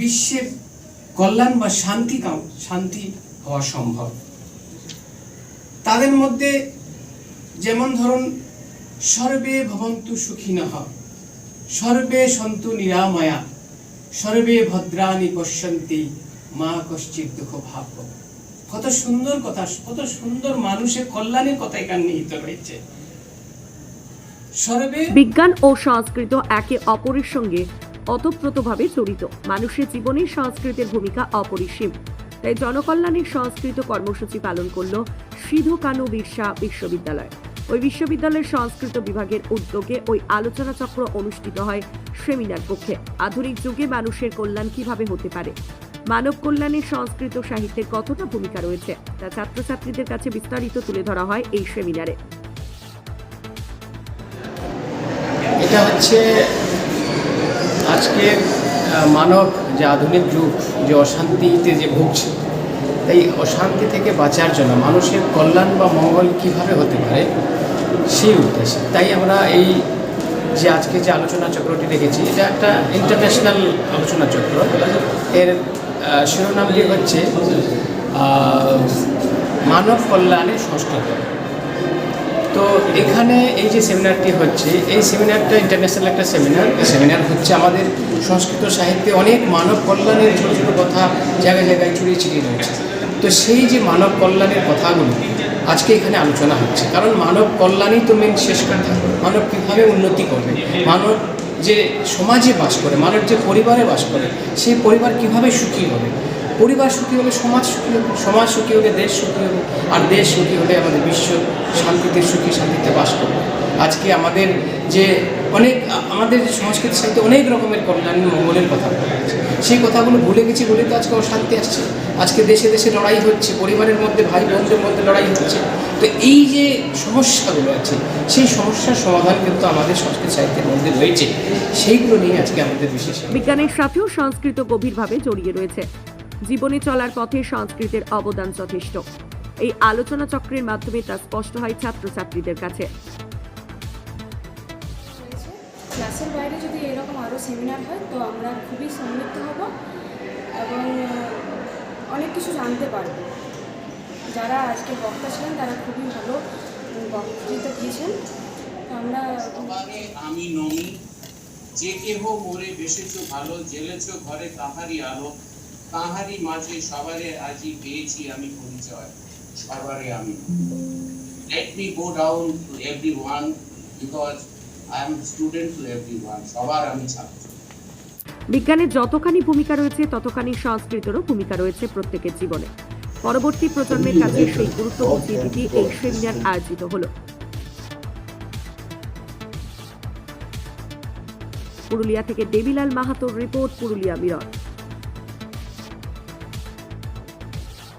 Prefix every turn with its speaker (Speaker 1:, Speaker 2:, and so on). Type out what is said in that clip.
Speaker 1: বিশ্বের কল্যাণ বা শান্তি শান্তি হওয়া সম্ভব। তাদের মধ্যে যেমন ধরুন, সর্বে ভবন্তু সুখিনঃ, সর্বে সন্তু নিরাময়া, সর্বে ভদ্রাণি পশ্যন্তি, মা কশ্চিত দুঃখ ভাব। কত সুন্দর কথা, কত সুন্দর মানুষের কল্যাণের কথা এখানে নিহিত রয়েছে।
Speaker 2: বিজ্ঞান ও সংস্কৃত একে অপরের সঙ্গে অতপ্রতভাবে জড়িত। মানুষের জীবনে সংস্কৃতের ভূমিকা অপরিসীম। তাই জনকল্যাণের সংস্কৃত কর্মসূচি পালন করল সিধু কানু বিরসা বিশ্ববিদ্যালয়। ওই বিশ্ববিদ্যালয়ের সংস্কৃত বিভাগের উদ্যোগে ওই আলোচনা চক্র অনুষ্ঠিত হয় সেমিনার কক্ষে। আধুনিক যুগে মানুষের কল্যাণ কীভাবে হতে পারে? মানব কল্যাণে সংস্কৃত সাহিত্যের কতটা ভূমিকা রয়েছে? তা ছাত্রছাত্রীদের কাছে বিস্তারিত তুলে ধরা হয় এই সেমিনারে।
Speaker 1: এটা হচ্ছে আজকের আহ, মানব যে আধুনিক যুগ যে অশান্তিতে যে ভুগছে তাই অশান্তি থেকে বাঁচার জন্য মানুষের কল্যাণ বা মঙ্গল কীভাবে হতে পারে সেই উদ্দেশ্যে। তাই আমরা এই যে আজকে যে আলোচনা চক্রটি রেখেছি এটা একটা ইন্টারন্যাশনাল আলোচনা চক্র। এর শিরোনামটি হচ্ছে মানব কল্যাণে সংস্কৃত তো এখানে এই যে সেমিনারটি হচ্ছে, এই সেমিনারটা ইন্টারন্যাশনাল একটা সেমিনার সেমিনার হচ্ছে আমাদের সংস্কৃত সাহিত্যে অনেক মানব কল্যাণের ছোটো ছোটো কথা জায়গায় জায়গায় ছড়িয়ে ছিটিয়ে রয়েছে। তো সেই যে মানব কল্যাণের কথাগুলো আজকে এখানে আলোচনা হচ্ছে। কারণ মানব কল্যাণই তো মেন শেষ কথা। মানব কীভাবে উন্নতি করবে? মানব যে সমাজে বাস করে, মানব যে পরিবারে বাস করে, সেই পরিবার কীভাবে সুখী হবে? পরিবার সুখী হলে সমাজ সুখী হবে, সমাজ সুখী হলে দেশ সুখী হবে, আর দেশ সুখী হলে আমাদের বিশ্ব শান্তিতে, সুখী শান্তিতে বাস করবে। আজকে আমাদের যে অনেক, আমাদের যে সংস্কৃতি সাহিত্যে অনেক রকমের কল্যাণ মঙ্গলের কথা বলা হয়েছে। সেই কথাগুলো ভুলে গেছি বলে তো আজকে অশান্তি আসছে। আজকে দেশে দেশে লড়াই হচ্ছে, পরিবারের মধ্যে, ভাই বোনদের মধ্যে লড়াই হচ্ছে। তো এই যে সমস্যাগুলো আছে, সেই সমস্যার সমাধান কিন্তু আমাদের সংস্কৃত সাহিত্যের মধ্যে রয়েছে। সেইগুলো নিয়ে আজকে আমাদের বিশেষ
Speaker 2: বিজ্ঞানের সাথেও সংস্কৃত গভীরভাবে জড়িয়ে রয়েছে। জীবনে চলার পথে সংস্কৃতের অবদান যথেষ্ট। এই আলোচনা চক্রের মাধ্যমে তা স্পষ্ট হয় ছাত্রছাত্রীদের কাছে।
Speaker 3: ক্লাসের বাইরে যদি এরকম আরও সেমিনার হয় তো আমরা খুবই সমৃদ্ধ হব এবং অনেক কিছু জানতে পারব। যারা আজকে বক্তা ছিলেন তারা খুবই ভালো বক্তৃতা দিয়েছেন। আমরা
Speaker 4: আমি নমি যে কেহ মোরে বেসেছ ভালো জেলেছ ঘরে তাহারি আলো। তাহারি মাঝে সবারে আজি পেয়েছি আমি পরিচয় সবারে আমি। Let me go down to every one because I am student to every one সবার আমি ছাত্র।
Speaker 2: বিজ্ঞানের যতখানি ভূমিকা রয়েছে, ততখানি সংস্কৃতেরও ভূমিকা রয়েছে প্রত্যেকের জীবনে। পরবর্তী প্রজন্মের কাছে সেই গুরুত্ব বুঝিয়ে দিতে এই সেমিনার আয়োজিত হলো। পুরুলিয়া থেকে দেবিলাল মাহাতোর রিপোর্ট, পুরুলিয়া মিরর।